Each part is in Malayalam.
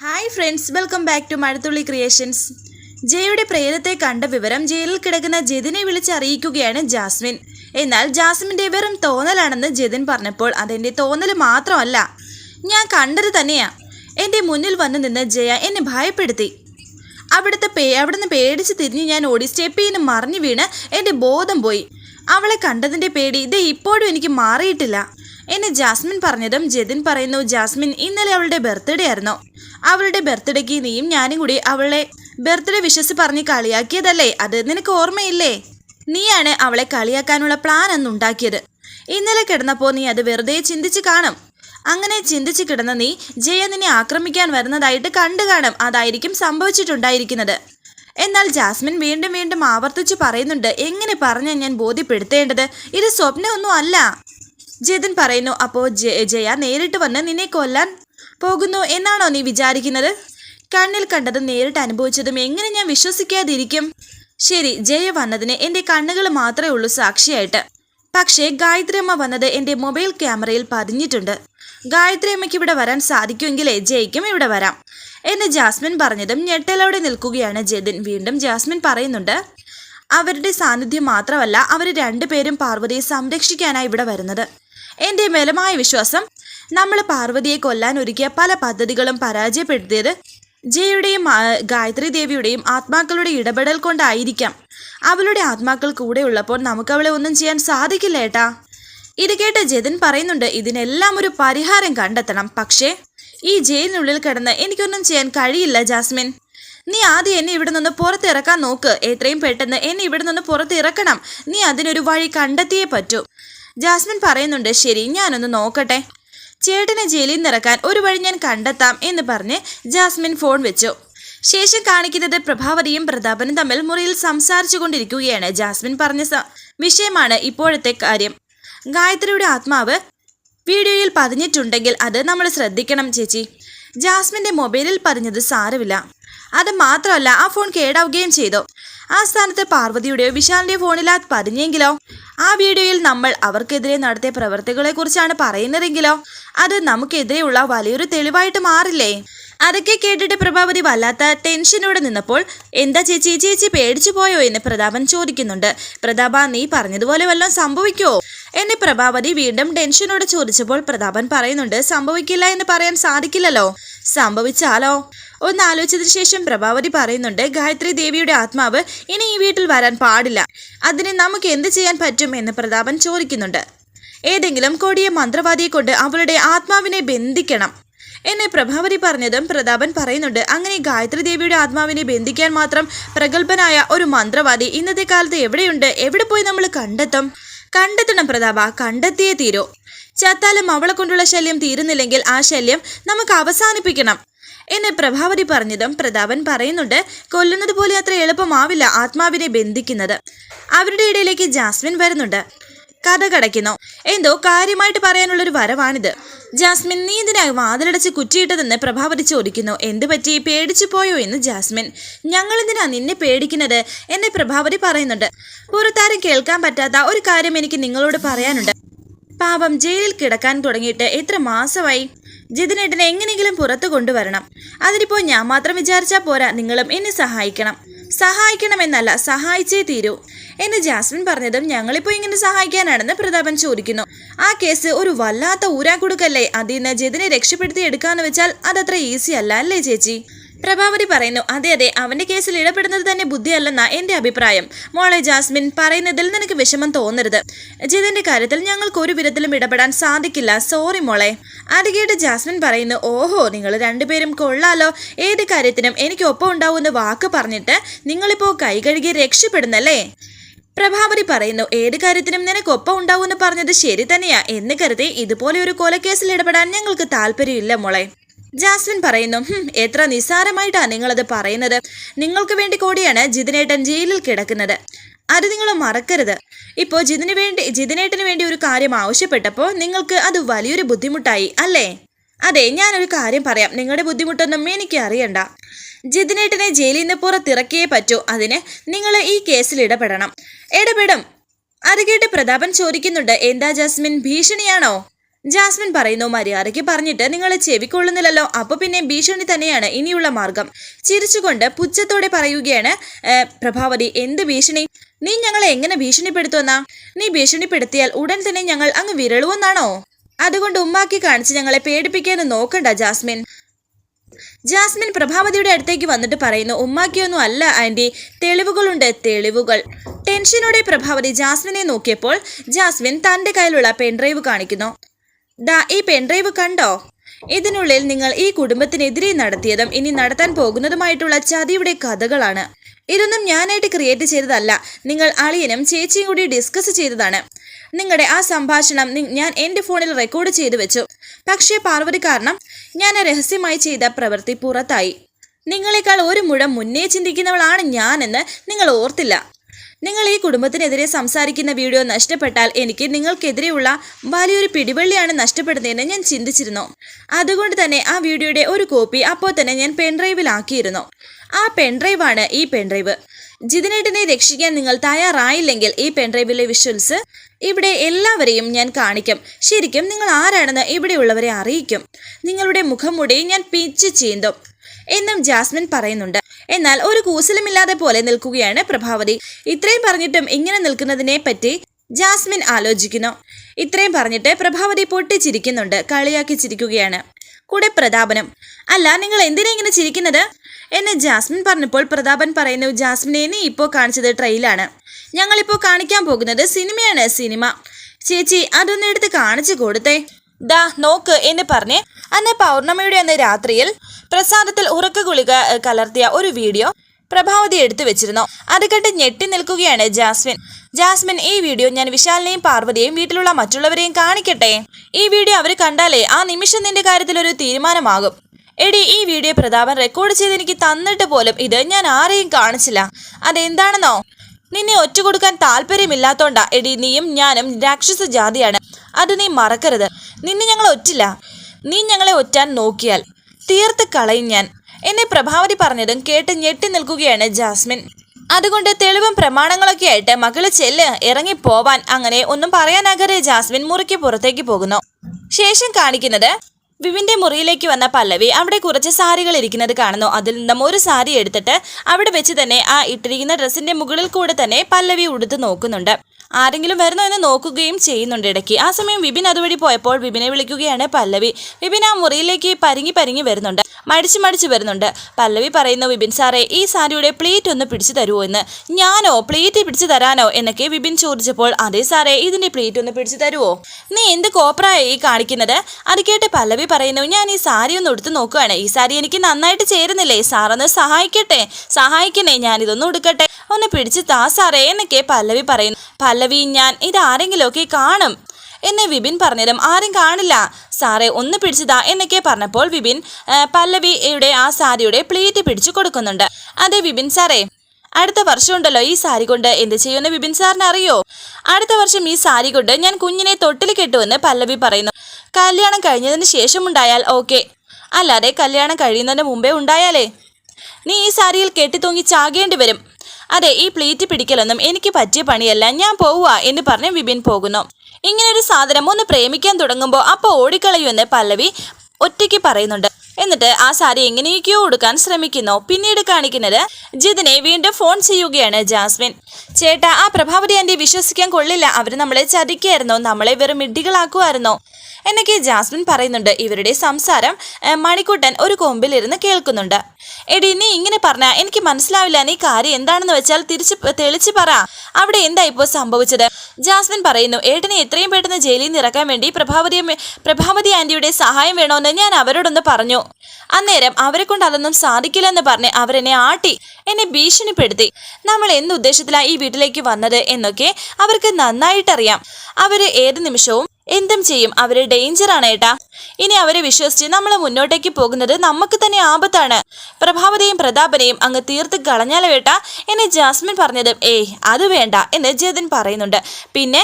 Hi friends welcome back to Mazhathulli creations ജയയുടെ പ്രേതത്തെ കണ്ട വിവരം ജയിലിൽ കിടക്കുന്ന ജതിനെ വിളിച്ചറിയിക്കുകയാണ് ജാസ്മിൻ. എന്നാൽ ജാസ്മിന്റെ വെറും തോന്നലാണെന്ന് ജതിൻ പറഞ്ഞപ്പോൾ അതെന്റെ തോന്നൽ മാത്രമല്ല ഞാൻ കണ്ടത് തന്നെയാ. എന്റെ മുന്നിൽ വന്നു നിന്ന് ജയ എന്നെ ഭയപ്പെടുത്തി. അവിടുത്തെ പേ അവിടുന്ന് പേടിച്ച് തിരിഞ്ഞ് ഞാൻ ഓടി സ്റ്റെപ്പ് ചെയ്യുന്ന മറിഞ്ഞു വീണ് എന്റെ ബോധം പോയി. അവളെ കണ്ടതിന്റെ പേടി ഇത് ഇപ്പോഴും എനിക്ക് മാറിയിട്ടില്ല. എന്നെ ജാസ്മിൻ പറഞ്ഞതും ജതിൻ പറയുന്നു ജാസ്മിൻ ഇന്നലെ അവളുടെ ബർത്ത്ഡേ ആയിരുന്നു. അവളുടെ ബർത്ത്ഡേക്ക് നീയും ഞാനും കൂടി അവളെ ബർത്ത്ഡേ വിശ്വസ് പറഞ്ഞ് കളിയാക്കിയതല്ലേ? അത് നിനക്ക് ഓർമ്മയില്ലേ? നീയാണ് അവളെ കളിയാക്കാനുള്ള പ്ലാൻ അന്ന് ഉണ്ടാക്കിയത്. ഇന്നലെ കിടന്നപ്പോൾ നീ അത് വെറുതെ ചിന്തിച്ച് കാണും. അങ്ങനെ ചിന്തിച്ച് കിടന്ന നീ ജയ നിന്നെ ആക്രമിക്കാൻ വരുന്നതായിട്ട് കണ്ടു കാണും. അതായിരിക്കും സംഭവിച്ചിട്ടുണ്ടായിരിക്കുന്നത്. എന്നാൽ ജാസ്മിൻ വീണ്ടും വീണ്ടും ആവർത്തിച്ച് പറയുന്നുണ്ട് എങ്ങനെ പറഞ്ഞാൽ ഞാൻ ബോധ്യപ്പെടുത്തേണ്ടത്? ഇത് സ്വപ്നമൊന്നും അല്ല. ജതിൻ പറയുന്നു അപ്പോൾ ജയ നേരിട്ട് വന്ന് നിന്നെ കൊല്ലാൻ പോകുന്നു എന്നാണോ നീ വിചാരിക്കുന്നത്? കണ്ണിൽ കണ്ടതും നേരിട്ട് അനുഭവിച്ചതും എങ്ങനെ ഞാൻ വിശ്വസിക്കാതിരിക്കും? ശരി ജയ വന്നതിന് എന്റെ കണ്ണുകൾ മാത്രമേ ഉള്ളൂ സാക്ഷിയായിട്ട്. പക്ഷേ ഗായത്രി അമ്മ വന്നത് എന്റെ മൊബൈൽ ക്യാമറയിൽ പതിഞ്ഞിട്ടുണ്ട്. ഗായത്രി അമ്മയ്ക്ക് ഇവിടെ വരാൻ സാധിക്കുമെങ്കിലേ ജയിക്കും ഇവിടെ വരാം എന്ന് ജാസ്മിൻ പറഞ്ഞതും ഞെട്ടലോടെ നിൽക്കുകയാണ് ജതിൻ വീണ്ടും ജാസ്മിൻ പറയുന്നുണ്ട് അവരുടെ സാന്നിധ്യം മാത്രമല്ല അവർ രണ്ടുപേരും പാർവതിയെ സംരക്ഷിക്കാനായി ഇവിടെ വരുന്നത്. എന്റെ ബലമായ വിശ്വാസം നമ്മൾ പാർവതിയെ കൊല്ലാൻ ഒരുക്കിയ പല പദ്ധതികളും പരാജയപ്പെടുത്തിയത് ജയയുടെയും ഗായത്രി ദേവിയുടെയും ആത്മാക്കളുടെ ഇടപെടൽ കൊണ്ടായിരിക്കാം. അവളുടെ ആത്മാക്കൾ കൂടെ ഉള്ളപ്പോൾ നമുക്ക് അവളെ ഒന്നും ചെയ്യാൻ സാധിക്കില്ല ഏട്ടാ. ഇത് കേട്ട് ജതിൻ പറയുന്നുണ്ട് ഇതിനെല്ലാം ഒരു പരിഹാരം കണ്ടെത്തണം. പക്ഷേ ഈ ജയിലിനുള്ളിൽ കിടന്ന് എനിക്കൊന്നും ചെയ്യാൻ കഴിയില്ല ജാസ്മിൻ. നീ ആദ്യം എന്നെ ഇവിടെ നിന്ന് പുറത്തിറക്കാൻ നോക്ക്. എത്രയും പെട്ടെന്ന് എന്നെ ഇവിടെ നിന്ന് പുറത്തിറക്കണം. നീ അതിനൊരു വഴി കണ്ടെത്തിയേ പറ്റൂ. ജാസ്മിൻ പറയുന്നുണ്ട് ശരി ഞാനൊന്ന് നോക്കട്ടെ. ചേട്ടനെ ജയിലിൽ നിറക്കാൻ ഒരു വഴി ഞാൻ കണ്ടെത്താം എന്ന് പറഞ്ഞ് ജാസ്മിൻ ഫോൺ വെച്ചു. ശേഷം കാണിക്കുന്നത് പ്രഭാവതിയും പ്രതാപനും തമ്മിൽ മുറിയിൽ സംസാരിച്ചു കൊണ്ടിരിക്കുകയാണ് ജാസ്മിൻ പറഞ്ഞ വിഷയമാണ് ഇപ്പോഴത്തെ കാര്യം. ഗായത്രിയുടെ ആത്മാവ് വീഡിയോയിൽ പതിഞ്ഞിട്ടുണ്ടെങ്കിൽ അത് നമ്മൾ ശ്രദ്ധിക്കണം ചേച്ചി. ജാസ്മിന്റെ മൊബൈലിൽ പതിഞ്ഞത് സാരമില്ല. അത് മാത്രമല്ല ആ ഫോൺ കേടാവുകയും ചെയ്തു. ആ സ്ഥാനത്ത് പാർവതിയുടെയോ വിശാലിന്റെയോ ഫോണിൽ അത് പതിഞ്ഞെങ്കിലോ? ആ വീഡിയോയിൽ നമ്മൾ അവർക്കെതിരെ നടത്തിയ പ്രവർത്തികളെ കുറിച്ചാണ് പറയുന്നതെങ്കിലോ? അത് നമുക്കെതിരെയുള്ള വലിയൊരു തെളിവായിട്ട് മാറില്ലേ? അതൊക്കെ കേട്ടിട്ട് പ്രഭാവതി വല്ലാത്ത ടെൻഷനോടെ നിന്നപ്പോൾ എന്താ ചേച്ചി ചേച്ചി പേടിച്ചു പോയോ? എന്ന് പ്രതാപൻ ചോദിക്കുന്നുണ്ട്. പ്രതാപ നീ പറഞ്ഞതുപോലെ വല്ലതും സംഭവിക്കോ എന്നെ പ്രഭാവതി വീണ്ടും ടെൻഷനോടെ ചോദിച്ചപ്പോൾ പ്രതാപൻ പറയുന്നുണ്ട് സംഭവിക്കില്ല എന്ന് പറയാൻ സാധിക്കില്ലല്ലോ. സംഭവിച്ചാലോ? ഒന്ന് ആലോചിച്ചതിന് ശേഷം പ്രഭാവതി പറയുന്നുണ്ട് ഗായത്രി ദേവിയുടെ ആത്മാവ് ഇനി ഈ വീട്ടിൽ വരാൻ പാടില്ല. അതിന് നമുക്ക് എന്ത് ചെയ്യാൻ പറ്റും? എന്ന് പ്രതാപൻ ചോദിക്കുന്നുണ്ട്. ഏതെങ്കിലും കൊടിയ മന്ത്രവാദിയെ കൊണ്ട് അവളുടെ ആത്മാവിനെ ബന്ധിക്കണം. എന്നെ പ്രഭാവതി പറഞ്ഞതും പ്രതാപൻ പറയുന്നുണ്ട് അങ്ങനെ ഗായത്രി ദേവിയുടെ ആത്മാവിനെ ബന്ധിക്കാൻ മാത്രം പ്രഗത്ഭനായ ഒരു മന്ത്രവാദി ഇന്നത്തെ കാലത്ത് എവിടെയുണ്ട്? എവിടെ പോയി നമ്മൾ കണ്ടെത്തും? കണ്ടെത്തണം പ്രതാപ കണ്ടെത്തിയേ തീരൂ. ചത്താലും അവളെ കൊണ്ടുള്ള ശല്യം തീരുന്നില്ലെങ്കിൽ ആ ശല്യം നമുക്ക് അവസാനിപ്പിക്കണം. എന്ന് പ്രഭാവതി പറഞ്ഞതും പ്രതാപൻ പറയുന്നുണ്ട് കൊല്ലുന്നത് പോലെ അത്ര എളുപ്പമാവില്ല ആത്മാവിനെ ബന്ധിക്കുന്നത്. അവരുടെ ഇടയിലേക്ക് ജാസ്മിൻ വരുന്നുണ്ട്. കഥ കടയ്ക്കുന്നു. എന്തോ കാര്യമായിട്ട് പറയാനുള്ളൊരു വരവാണിത്. ജാസ്മിൻ നീ ഇതിനായി വാതിലടച്ച് കുറ്റിയിട്ടതെന്ന് പ്രഭാവതി ചോദിക്കുന്നു. എന്ത് പറ്റി? പേടിച്ചു പോയോ? എന്ന് ജാസ്മിൻ. ഞങ്ങൾ എന്തിനാ നിന്നെ പേടിക്കുന്നത്? എന്നെ പ്രഭാവതി പറയുന്നുണ്ട്. പുറത്താരും കേൾക്കാൻ പറ്റാത്ത ഒരു കാര്യം എനിക്ക് നിങ്ങളോട് പറയാനുണ്ട്. പാപം ജയിലിൽ കിടക്കാൻ തുടങ്ങിയിട്ട് എത്ര മാസമായി? ജിതിനേട്ടനെ എങ്ങനെയെങ്കിലും പുറത്തു കൊണ്ടുവരണം. അതിനിപ്പോൾ ഞാൻ മാത്രം വിചാരിച്ചാൽ പോരാ നിങ്ങളും എന്നെ സഹായിക്കണം. സഹായിക്കണമെന്നല്ല സഹായിച്ചേ തീരൂ. എന്ന് ജാസ്മിൻ പറഞ്ഞതും ഞങ്ങളിപ്പോൾ ഇങ്ങനെ സഹായിക്കാനാണെന്ന് പ്രതാപൻ ചോദിക്കുന്നു. ആ കേസ് ഒരു വല്ലാത്ത ഊരാക്കുടുക്കല്ലേ അതിൽ നിന്ന് ജിതിനെ രക്ഷപ്പെടുത്തി എടുക്കാന്ന് വെച്ചാൽ അതത്ര ഈസി അല്ല അല്ലേ ചേച്ചി? പ്രഭാവതി പറയുന്നു അതെ അതെ അവന്റെ കേസിൽ ഇടപെടുന്നത് തന്നെ ബുദ്ധിയല്ലെന്ന എന്റെ അഭിപ്രായം. മോളെ ജാസ്മിൻ പറയുന്നതിൽ നിനക്ക് വിഷമം തോന്നരുത്. ജിതിന്റെ കാര്യത്തിൽ ഞങ്ങൾക്ക് ഒരു വിധത്തിലും ഇടപെടാൻ സാധിക്കില്ല. സോറി മോളെ. അത് കേട്ട് ജാസ്മിൻ പറയുന്നു ഓഹോ നിങ്ങൾ രണ്ടുപേരും കൊള്ളാലോ. ഏത് കാര്യത്തിനും എനിക്ക് ഒപ്പം ഉണ്ടാവുമെന്ന് വാക്ക് പറഞ്ഞിട്ട് നിങ്ങളിപ്പോ കൈ കഴുകി രക്ഷപ്പെടുന്നല്ലേ? പ്രഭാവതി പറയുന്നു ഏത് കാര്യത്തിനും നിനക്കൊപ്പം ഉണ്ടാവുമെന്ന് പറഞ്ഞത് ശരി തന്നെയാ. എന്ന് കരുതി ഇതുപോലെ ഒരു കൊലക്കേസിൽ ഇടപെടാൻ ഞങ്ങൾക്ക് താല്പര്യമില്ല മോളെ. ജാസ്മിൻ പറയുന്നു "ഹും, എത്ര നിസ്സാരമായിട്ടാണ് നിങ്ങളത് പറയുന്നത്. നിങ്ങൾക്ക് വേണ്ടി കൂടിയാണ് ജിതിനേട്ടൻ ജയിലിൽ കിടക്കുന്നത്. അത് നിങ്ങൾ മറക്കരുത്. ഇപ്പോൾ ജിതിന് വേണ്ടി ജിതിനേട്ടന് വേണ്ടി ഒരു കാര്യം ആവശ്യപ്പെട്ടപ്പോൾ നിങ്ങൾക്ക് അത് വലിയൊരു ബുദ്ധിമുട്ടായി അല്ലേ? അതെ ഞാനൊരു കാര്യം പറയാം. നിങ്ങളുടെ ബുദ്ധിമുട്ടൊന്നും എനിക്ക് അറിയണ്ട. ജിതിനേട്ടനെ ജയിലിൽ നിന്ന് പുറത്തിറക്കിയേ പറ്റൂ. അതിന് നിങ്ങൾ ഈ കേസിൽ ഇടപെടണം. ഇടപെടും അത് കേട്ട് പ്രതാപൻ ചോദിക്കുന്നുണ്ട് എന്താ ജാസ്മിൻ ഭീഷണിയാണോ? ജാസ്മിൻ പറയുന്നു മര്യാദയ്ക്ക് പറഞ്ഞിട്ട് നിങ്ങൾ ചെവിക്കൊള്ളുന്നില്ലല്ലോ. അപ്പൊ പിന്നെ ഭീഷണി തന്നെയാണ് ഇനിയുള്ള മാർഗം. ചിരിച്ചുകൊണ്ട് പുച്ഛത്തോടെ പറയുകയാണ് "ഏ, പ്രഭാവതി എന്ത് ഭീഷണി? നീ ഞങ്ങളെ എങ്ങനെ ഭീഷണിപ്പെടുത്തുമെന്നാ? നീ ഭീഷണിപ്പെടുത്തിയാൽ ഉടൻ തന്നെ ഞങ്ങൾ അങ്ങ് വിരളുവെന്നാണോ അതുകൊണ്ട് ഉമ്മാക്കി കാണിച്ച് ഞങ്ങളെ പേടിപ്പിക്കാനും നോക്കണ്ട ജാസ്മിൻ. ജാസ്മിൻ പ്രഭാവതിയുടെ അടുത്തേക്ക് വന്നിട്ട് പറയുന്നു ഉമ്മാക്കിയൊന്നും അല്ല ആന്റി. തെളിവുകളുണ്ട് തെളിവുകൾ. ടെൻഷനോടെ പ്രഭാവതി ജാസ്മിനെ നോക്കിയപ്പോൾ ജാസ്മിൻ തന്റെ കയ്യിലുള്ള പെൻഡ്രൈവ് കാണിക്കുന്നു. ദാ ഈ പെൻഡ്രൈവ് കണ്ടോ? ഇതിനുള്ളിൽ നിങ്ങൾ ഈ കുടുംബത്തിനെതിരെ നടത്തിയതും ഇനി നടത്താൻ പോകുന്നതുമായിട്ടുള്ള ചതിയുടെ കഥകളാണ്. ഇതൊന്നും ഞാനായിട്ട് ക്രിയേറ്റ് ചെയ്തതല്ല. നിങ്ങൾ അളിയനും ചേച്ചിയും കൂടി ഡിസ്കസ് ചെയ്തതാണ്. നിങ്ങളുടെ ആ സംഭാഷണം ഞാൻ എന്റെ ഫോണിൽ റെക്കോർഡ് ചെയ്തു വെച്ചു. പക്ഷേ പാർവതി കാരണം ഞാൻ രഹസ്യമായി ചെയ്ത പ്രവൃത്തി പുറത്തായി. നിങ്ങളെക്കാൾ ഒരു മുഴം മുന്നേ ചിന്തിക്കുന്നവളാണ് ഞാനെന്ന് നിങ്ങൾ ഓർത്തില്ല. നിങ്ങൾ ഈ കുടുംബത്തിനെതിരെ സംസാരിക്കുന്ന വീഡിയോ നഷ്ടപ്പെട്ടാൽ എനിക്ക് നിങ്ങൾക്കെതിരെയുള്ള വലിയൊരു പിടിവള്ളിയാണ് നഷ്ടപ്പെടുന്നതെന്ന് ഞാൻ ചിന്തിച്ചിരുന്നു. അതുകൊണ്ട് തന്നെ ആ വീഡിയോയുടെ ഒരു കോപ്പി അപ്പോൾ തന്നെ ഞാൻ പെൻഡ്രൈവിലാക്കിയിരുന്നു. ആ പെൻഡ്രൈവാണ് ഈ പെൻഡ്രൈവ്. ജിതിനേട്ടനെ രക്ഷിക്കാൻ നിങ്ങൾ തയ്യാറായില്ലെങ്കിൽ ഈ പെൻഡ്രൈവിലെ വിഷ്വൽസ് ഇവിടെ എല്ലാവരെയും ഞാൻ കാണിക്കും. ശരിക്കും നിങ്ങൾ ആരാണെന്ന് ഇവിടെയുള്ളവരെ അറിയിക്കും. നിങ്ങളുടെ മുഖംമൂടി ഞാൻ പിച്ച് ചീന്തും. എന്നും ജാസ്മിൻ പറയുന്നുണ്ട്. എന്നാൽ ഒരു കൂസലുമില്ലാതെ പോലെ നിൽക്കുകയാണ് പ്രഭാവതി. ഇത്രയും പറഞ്ഞിട്ടും ഇങ്ങനെ നിൽക്കുന്നതിനെ പറ്റി ജാസ്മിൻ ആലോചിക്കുന്നു. ഇത്രയും പറഞ്ഞിട്ട് പ്രഭാവതി പൊട്ടിച്ചിരിക്കുന്നുണ്ട് കളിയാക്കി ചിരിക്കുകയാണ്. കൂടെ പ്രതാപനും അല്ല നിങ്ങൾ എന്തിനാ ഇങ്ങനെ ചിരിക്കുന്നത്? എന്ന് ജാസ്മിൻ പറഞ്ഞപ്പോൾ പ്രതാപൻ പറയുന്നു ജാസ്മിനെ നീ ഇപ്പോൾ കാണിച്ചത് ട്രെയിലാണ്. ഞങ്ങളിപ്പോൾ കാണിക്കാൻ പോകുന്നത് സിനിമയാണ് സിനിമ. ചേച്ചി അതൊന്നെടുത്ത് കാണിച്ചു കൊടുത്തേ. ദാ നോക്ക് എന്ന് പറഞ്ഞ് അന്ന് പൗർണമിയുടെ അന്ന് രാത്രിയിൽ പ്രസാദത്തിൽ ഉറക്ക ഗുളിക കലർത്തിയ ഒരു വീഡിയോ പ്രഭാവതി എടുത്തു വെച്ചിരുന്നു. അത് കണ്ട് ഞെട്ടി നിൽക്കുകയാണ് ജാസ്മിൻ. ജാസ്മിൻ ഈ വീഡിയോ ഞാൻ വിശാലിനെയും പാർവതിയെയും വീട്ടിലുള്ള മറ്റുള്ളവരെയും കാണിക്കട്ടെ? ഈ വീഡിയോ അവർ കണ്ടാലേ ആ നിമിഷം നിന്റെ കാര്യത്തിൽ ഒരു തീരുമാനമാകും. എടി ഈ വീഡിയോ പ്രതാപൻ റെക്കോർഡ് ചെയ്ത് എനിക്ക് തന്നിട്ട് പോലും ഇത് ഞാൻ ആരെയും കാണിച്ചില്ല. അതെന്താണെന്നോ? നിന്നെ ഒറ്റ കൊടുക്കാൻ താല്പര്യമില്ലാത്തോണ്ടാ. എടി നീയും ഞാനും രാക്ഷസ ജാതിയാണ്. അത് നീ മറക്കരുത്. നിന്നെ ഞങ്ങൾ ഒറ്റില്ല. നീ ഞങ്ങളെ ഒറ്റാൻ നോക്കിയാൽ. തീർത്ത് കളയും ഞാൻ. എന്നെ പ്രഭാവതി പറഞ്ഞതും കേട്ട് ഞെട്ടി നിൽക്കുകയാണ് ജാസ്മിൻ. അതുകൊണ്ട് തെളിവും പ്രമാണങ്ങളൊക്കെ ആയിട്ട് മകൾ ചെല്ല് ഇറങ്ങി പോവാൻ അങ്ങനെ ഒന്നും പറയാനാകാതെ ജാസ്മിൻ മുറിക്ക് പുറത്തേക്ക് പോകുന്നു. ശേഷം കാണിക്കുന്നത് വിവിന്റെ മുറിയിലേക്ക് വന്ന പല്ലവി അവിടെ കുറച്ച് സാരികൾ ഇരിക്കുന്നത് കാണുന്നു. അതിൽ നിന്നും ഒരു സാരി എടുത്തിട്ട് അവിടെ വെച്ച് തന്നെ ആ ഇട്ടിരിക്കുന്ന ഡ്രസ്സിന്റെ മുകളിൽ കൂടെ തന്നെ പല്ലവി ഉടുത്തു നോക്കുന്നുണ്ട്. ആരെങ്കിലും വരുന്നോ എന്ന് നോക്കുകയും ചെയ്യുന്നുണ്ട് ഇടയ്ക്ക്. ആ സമയം വിപിൻ അതുവഴി പോയപ്പോൾ വിപിനെ വിളിക്കുകയാണ് പല്ലവി. വിപിൻ ആ മുറിയിലേക്ക് പരിങ്ങി പരിങ്ങി വരുന്നുണ്ട്. മടിച്ച് മടിച്ച് വരുന്നുണ്ട്. പല്ലവി പറയുന്നു വിപിൻ സാറേ ഈ സാരിയുടെ പ്ലേറ്റ് ഒന്ന് പിടിച്ചു തരുമോ എന്ന്? ഞാനോ? പ്ലേറ്റ് പിടിച്ചു തരാനോ? എന്നൊക്കെ വിപിൻ ചോദിച്ചപ്പോൾ അതേ സാറേ ഇതിന്റെ പ്ലേറ്റ് ഒന്ന് പിടിച്ചു തരുമോ നീ എന്ത് കോപ്പറായ ഈ കാണിക്കുന്നത്? അത് കേട്ട് പല്ലവി പറയുന്നു ഞാൻ ഈ സാരി ഒന്ന് എടുത്തു നോക്കുകയാണ് ഈ സാരി എനിക്ക് നന്നായിട്ട് ചേരുന്നില്ലേ? സാറൊന്ന് സഹായിക്കട്ടെ? സഹായിക്കണേ ഞാൻ ഇതൊന്ന് എടുക്കട്ടെ ഒന്ന് പിടിച്ച് താ സാറേ എന്നൊക്കെ പല്ലവി പറയുന്നു. പല്ലവി ഞാൻ ഇത് ആരെങ്കിലുമൊക്കെ കാണും എന്നെ വിപിൻ പറഞ്ഞതും ആരും കാണില്ല. സാറേ ഒന്ന് പിടിച്ചതാ എന്നൊക്കെ പറഞ്ഞപ്പോൾ വിപിൻ പല്ലവിയുടെ ആ സാരിയുടെ പ്ലേറ്റ് പിടിച്ചു കൊടുക്കുന്നുണ്ട്. അതെ വിപിൻ സാറേ അടുത്ത വർഷം ഉണ്ടല്ലോ ഈ സാരി കൊണ്ട്. എന്ത് ചെയ്യുമെന്ന് വിപിൻ സാറിന് അറിയോ? അടുത്ത വർഷം ഈ സാരി കൊണ്ട് ഞാൻ കുഞ്ഞിനെ തൊട്ടിൽ കെട്ടുമെന്ന് പല്ലവി പറയുന്നു. കല്യാണം കഴിഞ്ഞതിന് ശേഷം ഉണ്ടായാൽ ഓക്കെ. അല്ലാതെ കല്യാണം കഴിയുന്നതിന് മുമ്പേ ഉണ്ടായാലേ? നീ ഈ സാരിയിൽ കെട്ടിത്തൂങ്ങി ചാകേണ്ടി വരും. അതെ ഈ പ്ലീറ്റ് പിടിക്കലൊന്നും എനിക്ക് പറ്റിയ പണിയല്ല. ഞാൻ പോവുക എന്ന് പറഞ്ഞ് വിപിൻ പോകുന്നു. ഇങ്ങനൊരു സാധനം ഒന്ന് പ്രേമിക്കാൻ തുടങ്ങുമ്പോൾ അപ്പോൾ ഓടിക്കളയുമെന്ന് പല്ലവി ഒറ്റയ്ക്ക് പറയുന്നുണ്ട്. എന്നിട്ട് ആ സാരി എങ്ങനെയൊക്കെയോ ഉടുക്കാൻ ശ്രമിക്കുന്നു. പിന്നീട് കാണിക്കുന്നത് ജിതിനെ വീണ്ടും ഫോൺ ചെയ്യുകയാണ് ജാസ്മിൻ. ചേട്ടാ ആ പ്രഭാവതി ആന്റി വിശ്വസിക്കാൻ കൊള്ളില്ല. അവർ നമ്മളെ ചതിക്കായിരുന്നു. നമ്മളെ വെറും ഇഡികളാക്കുമായിരുന്നു എന്നൊക്കെ ജാസ്മിൻ പറയുന്നുണ്ട്. ഇവരുടെ സംസാരം മണിക്കുട്ടൻ ഒരു കൊമ്പിലിരുന്ന് കേൾക്കുന്നുണ്ട്. എടി നീ ഇങ്ങനെ പറഞ്ഞ എനിക്ക് മനസ്സിലാവില്ല. നീ കാര്യം എന്താണെന്ന് വെച്ചാൽ തിരിച്ച് തെളിച്ച് പറ. അവിടെ എന്താ ഇപ്പോൾ സംഭവിച്ചത്? ജാസ്മിൻ പറയുന്നു ഏട്ടനെ എത്രയും പെട്ടെന്ന് ജയിലിൽ നിന്ന് ഇറക്കാൻ വേണ്ടി പ്രഭാവതി പ്രഭാവതി ആന്റിയുടെ സഹായം വേണമെന്ന് ഞാൻ അവരോടൊന്ന് പറഞ്ഞു. അന്നേരം അവരെ കൊണ്ട് അതൊന്നും സാധിക്കില്ലെന്ന് പറഞ്ഞ് അവരെന്നെ ആട്ടി എന്നെ ഭീഷണിപ്പെടുത്തി. നമ്മൾ എന്ത് ഉദ്ദേശത്തിലാണ് ഈ വീട്ടിലേക്ക് വന്നത് എന്നൊക്കെ അവർക്ക് നന്നായിട്ടറിയാം. അവർ ഏത് നിമിഷവും എന്തും ചെയ്യും. അവർ ഡേഞ്ചറാണ് ഏട്ടാ. ഇനി അവരെ വിശ്വസിച്ച് നമ്മൾ മുന്നോട്ടേക്ക് പോകുന്നത് നമുക്ക് തന്നെ ആപത്താണ്. പ്രഭാവതിയും പ്രതാപനെയും അങ്ങ് തീർത്ത് കളഞ്ഞാലോ ഏട്ടാ? എന്നെ ജാസ്മിൻ പറഞ്ഞത് ഏയ് അത് വേണ്ട എന്ന് ജതിൻ പറയുന്നുണ്ട്. പിന്നെ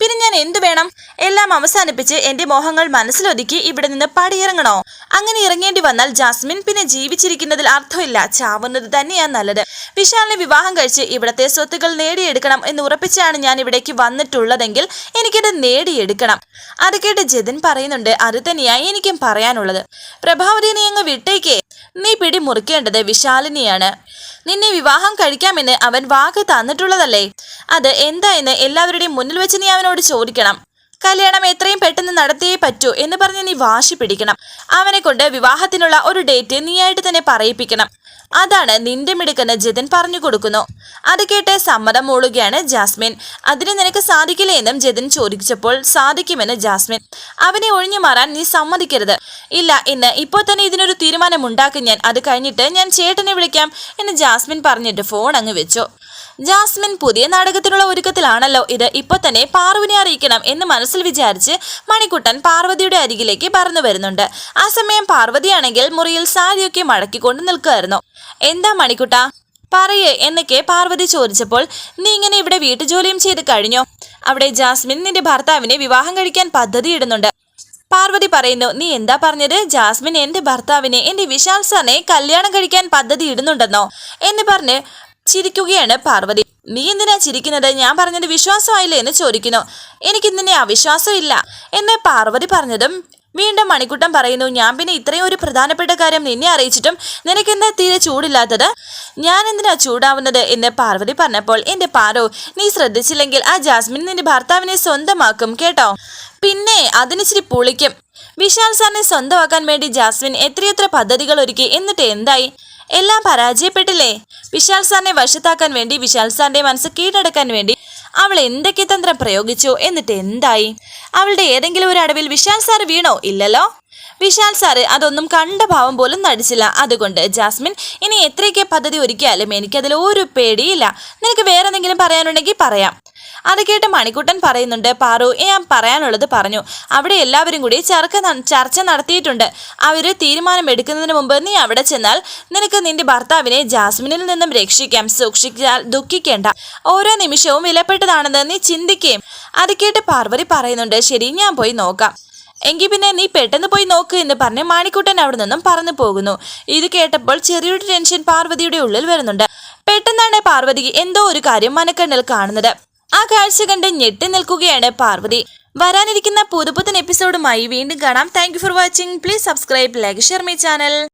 പിന്നെ ഞാൻ എന്തു വേണം? എല്ലാം അവസാനിപ്പിച്ച് എന്റെ മോഹങ്ങൾ മനസ്സിലൊതുക്കി ഇവിടെ നിന്ന് പടിയിറങ്ങണോ? അങ്ങനെ ഇറങ്ങേണ്ടി വന്നാൽ ജാസ്മിൻ പിന്നെ ജീവിച്ചിരിക്കുന്നതിൽ അർത്ഥമില്ല. ചാവുന്നത് തന്നെയാണ് നല്ലത്. വിശാലിനെ വിവാഹം കഴിച്ച് ഇവിടത്തെ സ്വത്തുക്കൾ നേടിയെടുക്കണം എന്ന് ഉറപ്പിച്ചാണ് ഞാൻ ഇവിടേക്ക് വന്നിട്ടുള്ളതെങ്കിൽ എനിക്കത് നേടിയെടുക്കണം. അത് കേട്ട് ജതിൻ പറയുന്നുണ്ട് അത് തന്നെയായി എനിക്കും പറയാനുള്ളത്. പ്രഭാവതി നീ അങ്ങ് വിട്ടേക്കേ. നീ പിടി മുറിക്കേണ്ടത് വിശാലിനിയാണ്. നിന്നെ വിവാഹം കഴിക്കാമെന്ന് അവൻ വാക്ക് തന്നിട്ടുള്ളതല്ലേ? അത് എന്താ എന്ന് എല്ലാവരുടെയും മുന്നിൽ വെച്ച് നീ അവനോട് ചോദിക്കണം. കല്യാണം എത്രയും പെട്ടെന്ന് നടത്തിയേ പറ്റൂ എന്ന് പറഞ്ഞ് നീ വാശി പിടിക്കണം. അവനെ കൊണ്ട് വിവാഹത്തിനുള്ള ഒരു ഡേറ്റ് നീയായിട്ട് തന്നെ പറയിപ്പിക്കണം. അതാണ് നിന്റെ മിടുക്കെന്ന് ജിതിൻ പറഞ്ഞു കൊടുക്കുന്നു. അത് കേട്ട് സമ്മതം മൂളുകയാണ് ജാസ്മിൻ. അതിന് നിനക്ക് സാധിക്കില്ലേ എന്നും ജിതിൻ ചോദിച്ചപ്പോൾ സാധിക്കുമെന്ന് ജാസ്മിൻ. അവനെ ഒഴിഞ്ഞു മാറാൻ നീ സമ്മതിക്കരുത്. ഇല്ല ഇന്ന് ഇപ്പോൾ തന്നെ ഇതിനൊരു തീരുമാനം ഉണ്ടാക്കും ഞാൻ. അത് കഴിഞ്ഞിട്ട് ഞാൻ ചേട്ടനെ വിളിക്കാം എന്ന് ജാസ്മിൻ പറഞ്ഞിട്ട് ഫോൺ അങ്ങ് വെച്ചു. ജാസ്മിൻ പുതിയ നാടകത്തിനുള്ള ഒരുക്കത്തിലാണല്ലോ. ഇത് ഇപ്പൊ തന്നെ പാർവതിനെ അറിയിക്കണം എന്ന് മനസ്സിൽ വിചാരിച്ച് മണിക്കുട്ടൻ പാർവതിയുടെ അരികിലേക്ക് പറന്നു വരുന്നുണ്ട്. ആ സമയം പാർവതിയാണെങ്കിൽ മുറിയിൽ സാരിയൊക്കെ മടക്കിക്കൊണ്ട് നിൽക്കുമായിരുന്നു എന്താ മണിക്കുട്ട? പറയേ എന്നൊക്കെ പാർവതി ചോദിച്ചപ്പോൾ നീ ഇങ്ങനെ ഇവിടെ വീട്ടുജോലിയും ചെയ്ത് കഴിഞ്ഞോ? അവിടെ ജാസ്മിൻ നിന്റെ ഭർത്താവിനെ വിവാഹം കഴിക്കാൻ പദ്ധതി പദ്ധതിയിടുന്നുണ്ട് പാർവതി പറയുന്നു നീ എന്താ പറഞ്ഞത്? ജാസ്മിൻ എന്റെ ഭർത്താവിനെ എന്റെ വിശാൽ സാറിനെ കല്യാണം കഴിക്കാൻ പദ്ധതി ഇടുന്നുണ്ടെന്നോ? എന്ന് പറഞ്ഞ് ചിരിക്കുകയാണ് പാർവതി. നീ എന്തിനാ ചിരിക്കുന്നത്? ഞാൻ പറഞ്ഞത് വിശ്വാസമായില്ലേ? എന്ന് ചോദിക്കുന്നു. എനിക്ക് നിന്നെ അവിശ്വാസം ഇല്ല എന്ന് പാർവതി പറഞ്ഞതും വീണ്ടും മണിക്കുട്ടൻ പറയുന്നു ഞാൻ പിന്നെ ഇത്രയും ഒരു പ്രധാനപ്പെട്ട കാര്യം നിന്നെ അറിയിച്ചിട്ടും നിനക്കെന്താ തീരെ ചൂടില്ലാത്തത്? ഞാൻ എന്തിനാ ചൂടാവുന്നത്? എന്ന് പാർവതി പറഞ്ഞപ്പോൾ എന്റെ പാറോ നീ ശ്രദ്ധിച്ചില്ലെങ്കിൽ ആ ജാസ്മിൻ നിന്റെ ഭർത്താവിനെ സ്വന്തമാക്കും കേട്ടോ? പിന്നെ അതിനിച്ചിരി പുളിക്കും. വിശാൽ സാറിനെ സ്വന്തമാക്കാൻ വേണ്ടി ജാസ്മിൻ എത്രയെത്ര പദ്ധതികൾ ഒരുക്കി എന്നിട്ട് എന്തായി? എല്ലാം പരാജയപ്പെട്ടില്ലേ? വിശാൽ സാറിനെ വശത്താക്കാൻ വേണ്ടി വിശാൽ സാറിന്റെ മനസ്സ് കീഴടക്കാൻ വേണ്ടി അവൾ എന്തൊക്കെ തന്ത്രം പ്രയോഗിച്ചോ എന്നിട്ട് എന്തായി? അവളുടെ ഏതെങ്കിലും ഒരു അടവിൽ വിശാൽ സാർ വീണോ? ഇല്ലല്ലോ. വിശാൽ സാറ് അതൊന്നും കണ്ട ഭാവം പോലും നടിച്ചില്ല. അതുകൊണ്ട് ജാസ്മിൻ ഇനി എത്രയൊക്കെ പദ്ധതി ഒരുക്കിയാലും എനിക്കതിൽ ഒരു പേടിയില്ല. നിനക്ക് വേറെ എന്തെങ്കിലും പറയാനുണ്ടെങ്കിൽ പറയാം. അത് കേട്ട് മണിക്കുട്ടൻ പറയുന്നുണ്ട് പാറു ഞാൻ പറയാനുള്ളത് പറഞ്ഞു. അവിടെ എല്ലാവരും കൂടി ചർക്ക ചർച്ച നടത്തിയിട്ടുണ്ട്. അവർ തീരുമാനം എടുക്കുന്നതിന് മുമ്പ് നീ അവിടെ ചെന്നാൽ നിനക്ക് നിന്റെ ഭർത്താവിനെ ജാസ്മിനിൽ നിന്നും രക്ഷിക്കാം. സൂക്ഷിച്ചാൽ ദുഃഖിക്കേണ്ട. ഓരോ നിമിഷവും വിലപ്പെട്ടതാണെന്ന് നീ ചിന്തിക്കുകയും അത് കേട്ട് പാർവതി പറയുന്നുണ്ട് ശരി ഞാൻ പോയി നോക്കാം. എങ്കിൽ പിന്നെ നീ പെട്ടെന്ന് പോയി നോക്ക് എന്ന് പറഞ്ഞ് മാണിക്കുട്ടൻ അവിടെ നിന്നും പറഞ്ഞു പോകുന്നു. ഇത് കേട്ടപ്പോൾ ചെറിയൊരു ടെൻഷൻ പാർവതിയുടെ ഉള്ളിൽ വരുന്നുണ്ട്. പെട്ടെന്നാണ് പാർവതിക്ക് എന്തോ ഒരു കാര്യം മനക്കണ്ണിൽ കാണുന്നത്. ആ കാഴ്ച കണ്ട് ഞെട്ടി നിൽക്കുകയാണ് പാർവതി. വരാനിരിക്കുന്ന പുതുപുത്തൻ എപ്പിസോഡുമായി വീണ്ടും കാണാം. Thank for watching please subscribe like share my channel